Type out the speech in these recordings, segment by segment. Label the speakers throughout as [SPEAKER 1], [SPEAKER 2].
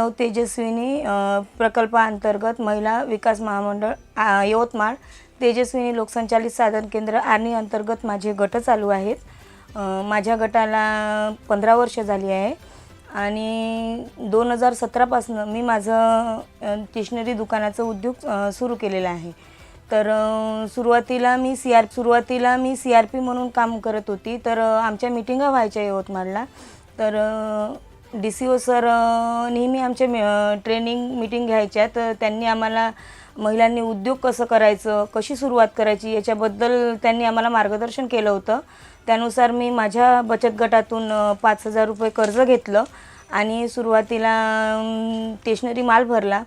[SPEAKER 1] नव तेजस्विनी प्रकल्पाअंतर्गत महिला विकास महामंडळ आ, यवतमाळ तेजस्विनी लोकसंचालित साधन केंद्र आणि अंतर्गत माझे गट चालू आहेत. माझ्या गटाला पंधरा वर्ष झाली आहे. आणि दोन हजार सतरापासनं मी माझं स्टेशनरी दुकानाचं उद्योग सुरू केलेला आहे. तर सुरुवातीला मी सी आर सुरुवातीला मी सी आर पी म्हणून काम करत होती. तर आमच्या मिटिंगा व्हायच्या यवतमाळला. तर डी सी ओ सर नेहमी आमच्या मी- ट्रेनिंग मिटिंग घ्यायच्या. तर त्यांनी आम्हाला महिलांनी उद्योग कसं करायचं कशी सुरुवात करायची याच्याबद्दल त्यांनी आम्हाला मार्गदर्शन केलं होतं. त्यानुसार मी माझ्या बचत गटातून पाच हजार रुपये कर्ज घेतलं आणि सुरुवातीला स्टेशनरी माल भरला.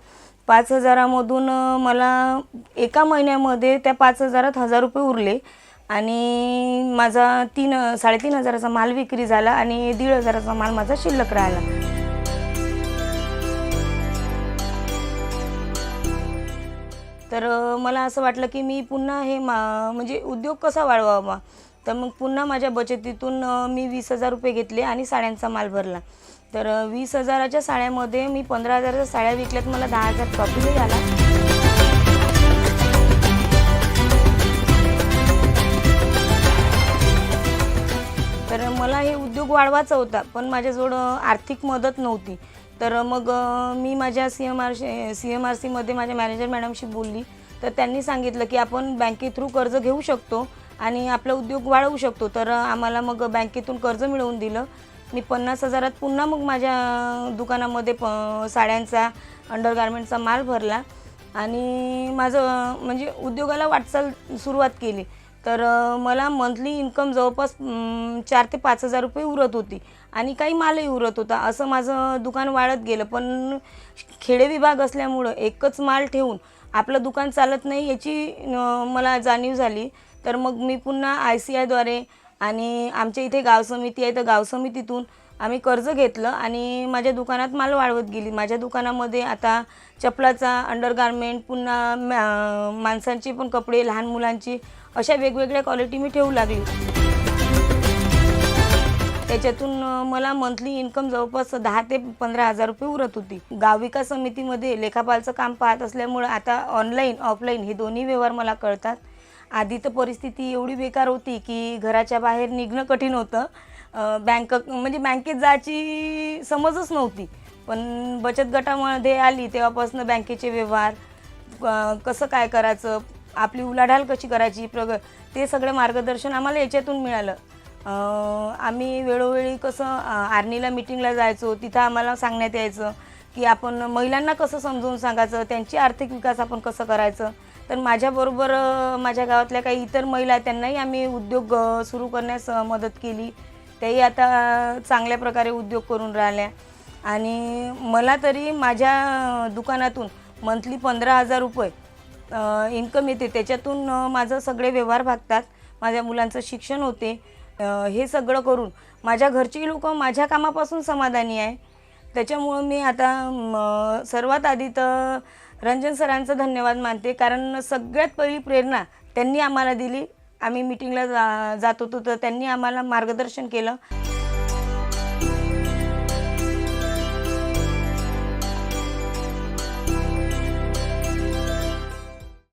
[SPEAKER 1] पाच हजारामधून मला एका महिन्यामध्ये त्या पाच हजारात हजार रुपये उरले. आणि माझा तीन साडेतीन हजाराचा माल विक्री झाला आणि दीड हजाराचा माल माझा शिल्लक राहिला. तर मला असं वाटलं की मी पुन्हा हे मा म्हणजे उद्योग कसा वाढवावा? तर मग पुन्हा माझ्या बचतीतून मी वीस हजार रुपये घेतले आणि साड्यांचा माल भरला. तर वीस हजाराच्या साड्यामध्ये मी पंधरा हजाराच्या साड्या विकल्यात मला दहा हजार प्रॉफिटही झाला. उद्योग वाढवायचा होता पण माझ्याजवळ आर्थिक मदत नव्हती. तर मग मी माझ्या C M R C M R सीमध्ये माझ्या मॅनेजर मॅडमशी बोलली. तर त्यांनी सांगितलं की आपण बँके थ्रू कर्ज घेऊ शकतो आणि आपला उद्योग वाढवू शकतो. तर आम्हाला मग बँकेतून कर्ज मिळवून दिलं. मी पन्नास हजारात पुन्हा मग माझ्या दुकानामध्ये प साड्यांचा अंडरगार्मेंटचा माल भरला. आणि माझं म्हणजे उद्योगाला वाटचाल सुरुवात केली. तर मला मंथली इन्कम जवळपास चार ते पाच हजार रुपये उरत होती. आणि काही मालही उरत होता. असं माझं दुकान वाढत गेलं. पण खेडे विभाग असल्यामुळं एकच माल ठेवून आपलं दुकान चालत नाही याची मला जाणीव झाली. तर मग मी पुन्हा आय सी आयद्वारे आणि आमच्या इथे गाव समिती आहे. तर गाव समितीतून आम्ही कर्ज घेतलं आणि माझ्या दुकानात माल वाढवत गेली. माझ्या दुकानामध्ये आता चपलाचा अंडरगार्मेंट पुन्हा मॅ- माणसांचे पण कपडे लहान मुलांची अशा वेगवेगळ्या क्वालिटी मी ठेवू लागली. त्याच्यातून मला मंथली इन्कम जवळपास दहा ते पंधरा हजार रुपये उरत होती. गाव विकास समितीमध्ये लेखापालचं काम पाहत असल्यामुळं आता ऑनलाईन ऑफलाईन हे दोन्ही व्यवहार मला कळतात. आधी तर परिस्थिती एवढी बेकार होती की घराच्या बाहेर निघणं कठीण होतं. बँक म्हणजे बँकेत जायची समजच नव्हती. पण बचत गटामध्ये आली तेव्हापासून बँकेचे व्यवहार कसं काय करायचं आपली उलाढाल कशी करायची प्रग ते सगळं मार्गदर्शन आम्हाला याच्यातून मिळालं. आम्ही वेळोवेळी कसं आर्नीला मिटिंगला जायचो तिथं आम्हाला सांगण्यात यायचं की आपण महिलांना कसं समजून सांगायचं त्यांची आर्थिक विकास आपण कसं करायचं. तर माझ्याबरोबर माझ्या गावातल्या काही इतर महिला त्यांनाही आम्ही उद्योग सुरू करण्यास मदत केली. त्याही आता चांगल्या प्रकारे उद्योग करून राहिल्या. आणि मला तरी माझ्या दुकानातून मंथली पंधरा हजार रुपये इन्कम येते. त्याच्यातून माझं सगळे व्यवहार भागतात. माझ्या मुलांचं शिक्षण होते. हे सगळं करून माझ्या घरची लोक माझ्या कामापासून समाधानी आहे. त्याच्यामुळं मी आता सर्वात आधी तर रंजन सरांचं धन्यवाद मानते. कारण सगळ्यात पहिली प्रेरणा त्यांनी आम्हाला दिली. आम्ही मिटिंगला जा जात होतो तर त्यांनी आम्हाला मार्गदर्शन केलं.